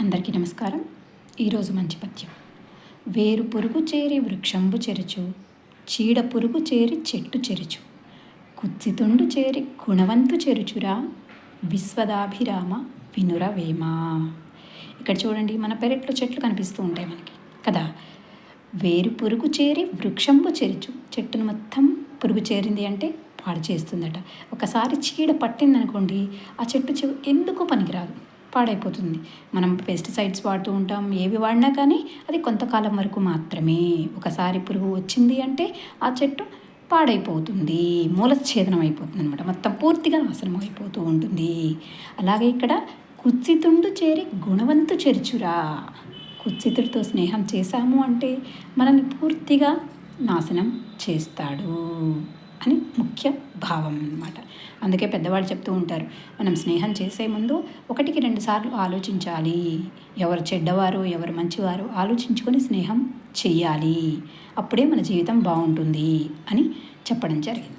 అందరికీ నమస్కారం. ఈరోజు మంచి పద్యం వేరు పురుగు చేరి వృక్షంబు చెరుచు చీడ పురుగు చేరి చెట్టు చెరుచు కుత్సితుండు చేరి గుణవంతు చెరుచురా విశ్వదాభిరామ వినురవేమా. ఇక్కడ చూడండి మన పెరట్లో చెట్లు కనిపిస్తూ ఉంటాయి మనకి కదా? వేరు పురుగు చేరి వృక్షంబు చెరుచు చెట్టును మొత్తం పురుగు చేరింది అంటే పాడు చేస్తుందట. ఒకసారి చీడ పట్టిందనుకోండి ఆ చెట్టు ఎందుకు పనికిరాదు. పాడైపోతుంది. మనం పెస్టిసైడ్స్ వాడుతూ ఉంటాం ఏవి వాడినా కానీ అది కొంతకాలం వరకు మాత్రమే. ఒకసారి పురుగు వచ్చింది అంటే ఆ చెట్టు పాడైపోతుంది. మూలఛేదనం అయిపోతుంది అనమాట మొత్తం పూర్తిగా నాశనం అయిపోతూ ఉంటుంది. అలాగే ఇక్కడ కుత్సితుండు చేరి గుణవంతు చేర్చురా. కుత్సితుడితో స్నేహం చేశాము అంటే మనల్ని పూర్తిగా నాశనం చేస్తాడు అని ముఖ్య భావం అన్నమాట. అందుకే పెద్దవాళ్ళు చెప్తూ ఉంటారు మనం స్నేహం చేసే ముందు ఒకటికి రెండు సార్లు ఆలోచించాలి. ఎవరు చెడ్డవారు ఎవరు మంచివారు ఆలోచించుకొని స్నేహం చెయ్యాలి. అప్పుడే మన జీవితం బాగుంటుంది అని చెప్పడం జరిగింది.